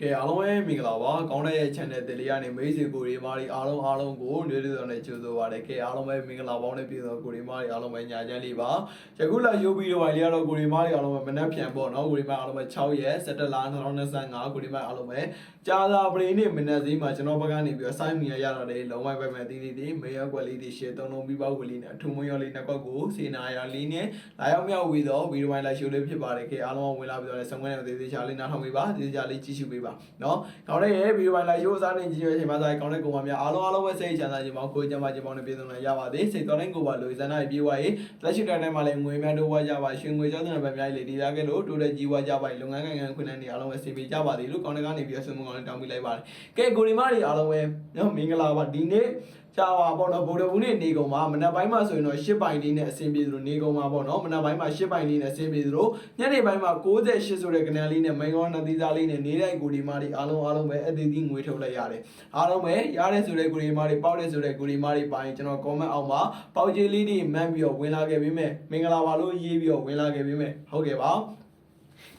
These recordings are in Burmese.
ကဲအားလုံးပဲမင်္ဂလာပါကောင်းတဲ့ channel တင်လေးကနေမိတ်ဆွေကိုရီမားတွေအားလုံးအားလုံးကိုနေ့နေ့နဲ့ကြိုဆိုပါရစေကဲအားလုံးပဲမင်္ဂလာပေါင်းနဲ့ပြည့်စုံကိုရီမားတွေအားလုံးပဲညာချမ်းလေးပါယခုလာရုပ်ပြီးတော့ပိုင်းလေးကတော့ကိုရီမားတွေအားလုံးပဲမနှက်ပြန်ပေါ့နော်ကိုရီမားအားလုံးပဲ6ရက်17လ2025ကိုရီမားအားလုံးပဲကြာသာပရိနေ့မနက်စီးမှာကျွန်တော်ဘက်ကနေပြီးတော့စိုင်းမီရရတာလေးလုံးဝပဲမဲ့တီးတီးတီးမေရက်ကွက်လေးတွေရှေ့သုံးလုံးပြီးပေါက်ကွက်လေးနဲ့အထူးမွန်ရောလေးနှစ်ကွက်ကိုစေနာရလေးနဲ့လာရောက်မြောက်ပြီးတော့ဗီဒီယိုပိုင်းလိုက်ရှိုးလေးဖြစ်ပါတယ်ကဲအားလုံးဝင်လာပြီးတော့လည်းဆောင်းခွင့်နဲ့သေးသေးချာလေးနားထောင်ပေးပါသေးသေးချာလေးကြည့်ရှုပေးပါနော်ကောင်းတဲ့ရဲ့ဗီဒီယိုပိုင်းလိုက်ရိုးစားနေကြည့်ရချိန်မှာဆိုင်ကောင်းတဲ့ကိုမများအားလုံးအားလုံးပဲစိတ်ချမ်းသာခြင်းပေါင်းကိုယ်ကျမ်းမာခြင်းပေါင်းနဲ့ပြည့်စုံနိုင်ရပါသေးစိတ်တော်တိုင်းကိုပါလူစန္ဒပြေဝါရေးလက်ရှိတိုင်းမှာလည်းငွေများတိုးဝါကြပါရွှေငွေကြောင့်တဲ့ဗများလေးဒီလာခဲ့လို့တိုးတဲ့ကြီးဝါကြပါလုပ်ငန်းကိုင်ငံခွင့်နဲ့အားလုံးပဲစီပေးကြပါသေးလို့ကောင်းတဲ့ကနေပြီးဆွေးနွေးကောင်းနဲ့တောင်းပေးလိုက်ပါတယ်ကဲကိုရီမားတွေအားလုံးပဲနော်မင်္ဂလာပါဒီနေ့ ချာပါပေါ့နော်ဗုဒ္ဓဘူးနေ့နေကုန်မှာမနက်ပိုင်းမှာဆိုရင်တော့၈ပိုင်းလေးနဲ့အဆင်ပြေသလိုနေကုန်မှာပေါ့နော်မနက်ပိုင်းမှာ၈ပိုင်းလေးနဲ့အဆင်ပြေသလိုညနေပိုင်းမှာ68ဆိုတဲ့ကနန်လေးနဲ့မိန်ကောနသီးသားလေးနဲ့နေတဲ့ကိုဒီမာတွေအားလုံးအားလုံးပဲအသေးသေးငွေထုတ်လိုက်ရတယ်အားလုံးပဲရတဲ့ဆိုတဲ့ကိုဒီမာတွေပေါက်တဲ့ဆိုတဲ့ကိုဒီမာတွေပိုင်းကျွန်တော် comment အောက်မှာပေါက်ကြီးလေးတွေမှန်းပြီးတော့ဝင်လာခဲ့ပြီးမယ်မင်္ဂလာပါလို့ရေးပြီးတော့ဝင်လာခဲ့ပြီးမယ်ဟုတ်ကဲ့ပါ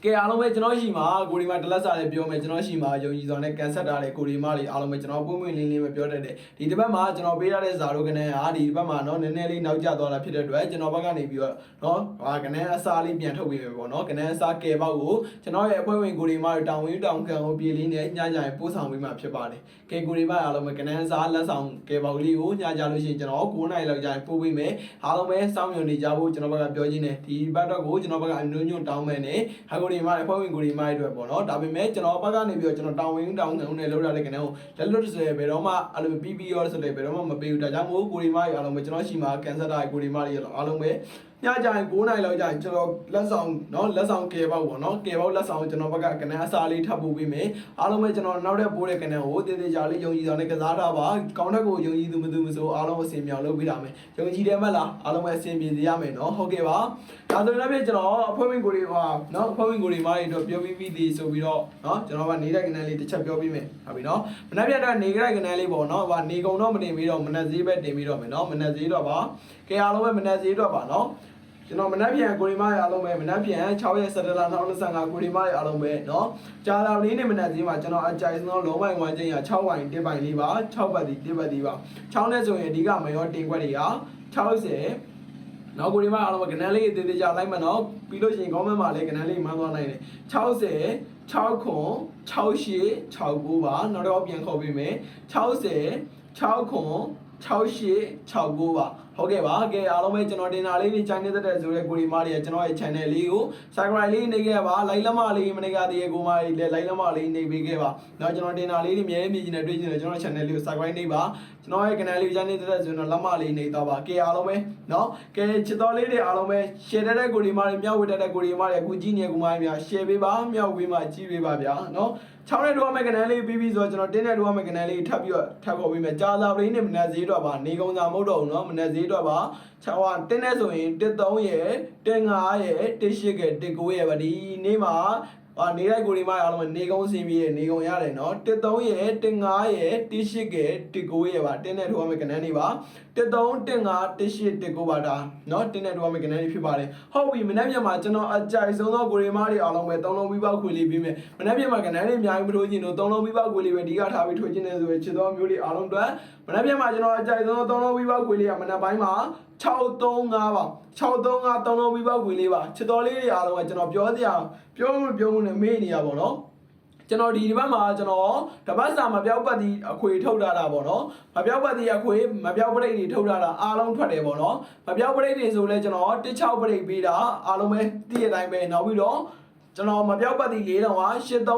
ကဲအားလုံးပဲကျွန်တော်ရှိမှာကိုဒီမာတလက်စားလေးပြောမယ်ကျွန်တော်ရှိမှာယုံကြည်စွာနဲ့ကန်ဆက်တာတဲ့ကိုဒီမာတွေအားလုံးပဲကျွန်တော်ပွင့်ပွင့်လင်းလင်းပဲပြောတတ်တယ်ဒီတစ်ပတ်မှာကျွန်တော်ပေးထားတဲ့ဇာတို့ကနေအားဒီတစ်ပတ်မှာเนาะနည်းနည်းလေးနောက်ကျသွားတာဖြစ်တဲ့အတွက်ကျွန်တော်ဘက်ကနေပြီးတော့เนาะဟာကနေအစားလေးပြန်ထုတ်ပေးမယ်ပေါ့เนาะကနေအစားကဲပေါက်ကိုကျွန်တော်ရဲ့အဖွဲ့ဝင်ကိုဒီမာတွေတောင်းဝင်းတောင်းခံကိုပြေးလေးနဲ့ညညရင်ပို့ဆောင်ပေးမှာဖြစ်ပါတယ်ကဲကိုဒီမာအားလုံးပဲကနေအစားလက်ဆောင်ကဲပေါက်လေးကိုညကြလို့ရှိရင်ကျွန်တော်9နိုင်လောက်ကျရင်ပို့ပေးမယ်အားလုံးပဲစောင့်မျှော်နေကြဖို့ကျွန်တော်ဘက်ကပြောချင်းတယ်ဒီဘက်တော့ကိုကျွန်တော်ဘက်ကအနုညွတ်တောင်းမယ်နဲ့ဟာကို တွေမားတွေဖွဲ့ဝင်ကိုတွေမားတွေအတွက်ပေါ့နော်ဒါပေမဲ့ကျွန်တော်ဘက်ကနေပြီးတော့ကျွန်တော်တောင်းဝင်တောင်းခံနဲ့လောက်ရတဲ့ကနေကိုလက်လွတ်ဆိုရယ်ဘယ်တော့မှအဲ့လိုပြီးပြီးရောဆိုတဲ့ဘယ်တော့မှမပေးဘူးဒါကြောင့်မို့ကိုတွေမားတွေအားလုံးပဲကျွန်တော်ရှိမှာကန်ဆယ်တာကိုတွေမားတွေအားလုံးပဲ ညကြရင်9နိုင်လောက်ကြရင်ကျွန်တော်လက်ဆောင်เนาะလက်ဆောင်ကယ်ပေါက်ပေါ့เนาะကယ်ပေါက်လက်ဆောင်ကျွန်တော်ဘက်ကကနေအစားလေးထပ်ပို့ပေးမယ်အားလုံးပဲကျွန်တော်နောက်တဲ့ပိုးတဲ့ကနေကိုတေးသေးချာလေးယုံကြည်စွာနဲ့ကစားထားပါကောင်းတဲ့ကိုယုံကြည်သူမသူမဆိုအားလုံးအဆင်ပြေအောင်လုပ်ပေးတာမယ်ယုံကြည်တယ်မလားအားလုံးပဲအဆင်ပြေစေရမယ်เนาะဟုတ်ကဲ့ပါဒါဆိုရင်လည်းကျွန်တော်အဖွဲ့ဝင်ကိုတွေဟာเนาะအဖွဲ့ဝင်ကိုတွေမားတွေတော့ပြောပြီးပြီးသေးဆိုပြီးတော့เนาะကျွန်တော်ကနေတဲ့ကနေလေးတစ်ချက်ပြောပြီးမယ်ဟုတ်ပြီเนาะမနေ့ပြတော့နေတဲ့ကနေလေးပေါ့เนาะဟာနေကုံတော့မတင်ပြီးတော့မနက်ဈေးပဲတင်ပြီးတော့မယ်เนาะမနက်ဈေးတော့ပါကဲအားလုံးပဲမနက်ဈေးတော့ပါเนาะ ကျွန်တော်မနက်ဖြန်ကိုရီမားရအားလုံးပဲမနက်ဖြန်6ရက်17လ2025ကိုရီမားရအားလုံးပဲเนาะကြာလာလေးနေမနက်ကြီးမှာကျွန်တော်အကြိုက်ဆုံးလုံးဝိုင်ဝမ်းချင်းရ6ဝိုင်1ပိုင်လေးပါ6ပတ်ဒီ1ပတ်ဒီပါ6နဲ့ဆိုရင်အဓိကမရောတင်ခွက်တွေက60နောက်ကိုရီမားအားလုံးပဲကနန်းလေးအသေးသေးကြလိုက်မနော်ပြီးလို့ရှိရင် comment မှာလည်းကနန်းလေးမှန်းသွားနိုင်တယ်60 6ခွန်68 69ပါနောက်တော့ပြန်ခေါ်ပေးမယ်60 6ခွန်6869ပါ ဟုတ်ကဲ့ပါကဲအားလုံးပဲကျွန်တော်တင်တာလေးတွေချိုင်းနေတဲ့ဆိုရဲကိုရီမားတွေကျွန်တော်ရဲ့ channel လေးကို subscribe လေးနေခဲ့ပါလိုက်လက်မလေးမနေကြသေးရဲ့ကိုမလေးလည်းလိုက်လက်မလေးနေပေးခဲ့ပါနောက်ကျွန်တော်တင်တာလေးတွေမြဲမြဲမြင်နေတွေ့ချင်တယ်ကျွန်တော် channel လေးကို subscribe နေပါကျွန်တော်ရဲ့ channel လေးကိုချိုင်းနေတဲ့ဆိုတော့လက်မလေးနေတော့ပါကဲအားလုံးပဲเนาะကဲချစ်တော်လေးတွေအားလုံးပဲ share တဲ့ကိုရီမားတွေမြောက်ဝတ်တဲ့ကိုရီမားတွေအခုကြည့်နေကူမကြီးများ share ပေးပါမြောက်ပေးမှကြည့်ပေးပါဗျာเนาะ6နဲ့တော့မဲ့ channel လေးပြီးပြီးဆိုတော့ကျွန်တော်တင်းနဲ့တော့မဲ့ channel လေးထပ်ပြီးတော့ထပ်ခေါ်ပေးမယ်ကြာသာပရင်းနဲ့မနက်ဈေးတော့ပါနေကုံစာမဟုတ်တော့ဘူးเนาะမနက်ဈေး းတော့ပါ6ဟာတင်းနဲ့ဆိုရင်13ရဲ့15ရဲ့18ရဲ့19ရဲ့ပါဒီနေ့မှာ အာနေလိုက်ကိုဒီမှာအားလုံးနေကုန်းစင်ပြီးနေကုန်းရတယ်နော်13ရဲ့15ရဲ့18ရဲ့19ရဲ့ပါတင်းနဲ့ထိုးရမယ့်ကဏ္ဍတွေပါ13 15 18 19ပါဒါနော်တင်းနဲ့ထိုးရမယ့်ကဏ္ဍတွေဖြစ်ပါတယ်ဟုတ်ပြီမနေ့ပြန်မှာကျွန်တော်အကြိုက်ဆုံးသောကိုရီမားတွေအားလုံးပဲ3လုံးပြီးပေါက်ခွေလေးပြီးမယ်မနေ့ပြန်မှာကဏ္ဍတွေအများကြီးမထိုးချင်လို့3လုံးပြီးပေါက်ခွေလေးပဲအဓိကထားပြီးထိုးချင်တယ်ဆိုရင်ချစ်သောမျိုးတွေအားလုံးအတွက်မနေ့ပြန်မှာကျွန်တော်အကြိုက်ဆုံးသော3လုံးပြီးပေါက်ခွေလေးကမနေ့ပိုင်းမှာ635ပါ635 3လုံးပြီးပေါက်ခွေလေးပါချစ်တော်လေးတွေအားလုံးကကျွန်တော်ပြောစရာပြောမှုပြောမှုနဲ့မေ့နေရပါတော့ကျွန်တော်ဒီဒီဘက်မှာကျွန်တော်တပတ်စာမပြောက်ပတ်ဒီအခွေထုတ်ထားတာပေါ့နော်မပြောက်ပတ်ဒီအခွေမပြောက်ပရိတ်တွေထုတ်ထားတာအားလုံးထွက်တယ်ပေါ့နော်မပြောက်ပရိတ်တွေဆိုလဲကျွန်တော်16ပရိတ်ပေးတာအားလုံးပဲတည့်ရတိုင်းပဲနောက်ပြီးတော့ကျွန်တော်မပြောက်ပတ်ဒီ၄တောင်က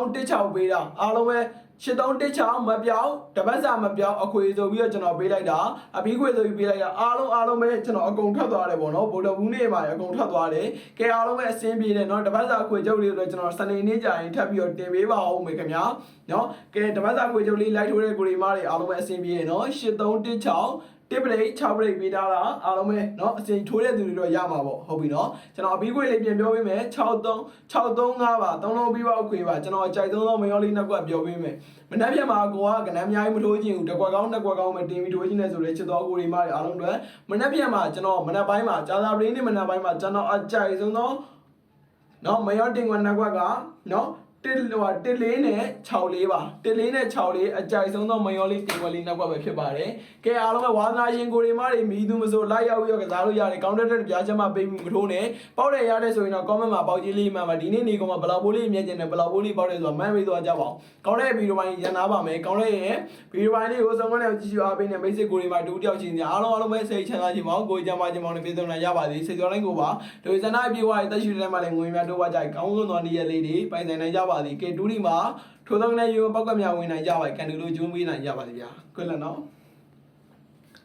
8316ပေးတာအားလုံးပဲ 73တစ်ချောင်းမပြောင်းတပတ်စာမပြောင်းအခွေဆိုပြီးတော့ကျွန်တော်ပေးလိုက်တာအပြီးခွေဆိုပြီးပေးလိုက်တာအားလုံးအားလုံးပဲကျွန်တော်အကုန်ထွက်သွားတယ်ပေါ့နော်ဗိုလ်တော်ဘူးနေမှာအကုန်ထွက်သွားတယ်ကဲအားလုံးပဲအဆင်ပြေတယ်နော်တပတ်စာခွေချုပ်လေးတော့ကျွန်တော်စနေနေ့ကြာရင်ထပ်ပြီးတော့တင်ပေးပါဦးမယ်ခင်ဗျာနော်ကဲတပတ်စာခွေချုပ်လေးလိုက်ထိုးတဲ့ကိုရီမားတွေအားလုံးပဲအဆင်ပြေတယ်နော်73တစ်ချောင်းတစ်ပရိတ်6ပရိတ်ပေးထားတာအားလုံးပဲเนาะအစင်ထိုးတဲ့သူတွေတော့ရမှာပေါ့ဟုတ်ပြီเนาะကျွန်တော်အပြီးခွေလေးပြန်ပြောပေးမယ်63 635ပါ3လုံးပြီးပါအခွေပါကျွန်တော်အကြိုက်ဆုံးသောမယောလေးနှစ်ကွက်ပြောပေးမယ်မနှက်ပြမှာကိုကကနန်းအများကြီးမထိုးချင်ဘူးတစ်ကွက်ကောင်းနှစ်ကွက်ကောင်းပဲတင်ပြီးထိုးချင်တဲ့ဆိုတော့ချစ်တော်ကိုရီမားတွေအားလုံးအတွက်မနှက်ပြမှာကျွန်တော်မနှက်ပိုင်းမှာကြာသာပရင်းနဲ့မနှက်ပိုင်းမှာကျွန်တော်အကြိုက်ဆုံးသောเนาะမယောတင်ကွက်နှစ်ကွက်ကเนาะ တစ်ဟိုဟာတစ်လေးနဲ့6လေးပါတစ်လေးနဲ့6လေးအကြိုက်ဆုံးသောမယောလေးတင်ဝက်လေးနောက်ကပဲဖြစ်ပါတယ်ကဲအားလုံးပဲဝါသနာရှင်ကိုရီမတွေမိသူမဆိုလိုက်ရောက်ပြီးတော့ကစားလို့ရတယ်ကောင်းတဲ့တဲ့ပြားချက်မှပေးမှုမထိုးနဲ့ပေါက်တယ်ရတဲ့ဆိုရင်တော့ comment မှာပေါက်ကြီးလေးမှမှာဒီနေ့နေကောင်မှာဘလောက်ပိုးလေးမြင်ကျင်တယ်ဘလောက်ပိုးလေးပေါက်တယ်ဆိုတော့မှန်ပြီးသွားကြပါအောင်ကောင်းတဲ့ဗီဒီယိုပိုင်းရန်နာပါမယ်ကောင်းတဲ့ရဲ့ဗီဒီယိုပိုင်းလေးကိုဆုံးမနဲ့ကြည့်ရှုအားပေးနေမိတ်ဆွေကိုရီမတူတယောက်ချင်းစီအားလုံးအားလုံးပဲစိတ်ချမ်းသာခြင်းပါကိုကြမ်းပါခြင်းပေါင်းနဲ့ပြည်စုံနိုင်ရပါစေစိတ်ကြောတိုင်းကိုပါဒိုဇနာပြေဝါရဲ့တက်ရှိတဲ့မှာလည်းငွေများတော့ပါကြိုက်ကောင်းဆုံးသောနေ့ရက်လေးတွေပိုင်ဆိုင်နိုင်ကြပါစေကဲတူဒီမှာထိုးသောနဲ့ယူပောက်ကမြဝင်နိုင်ကြပါကန်တူလို့ကျုံးပေးနိုင်ကြပါစေဗျာခွင့်လနော်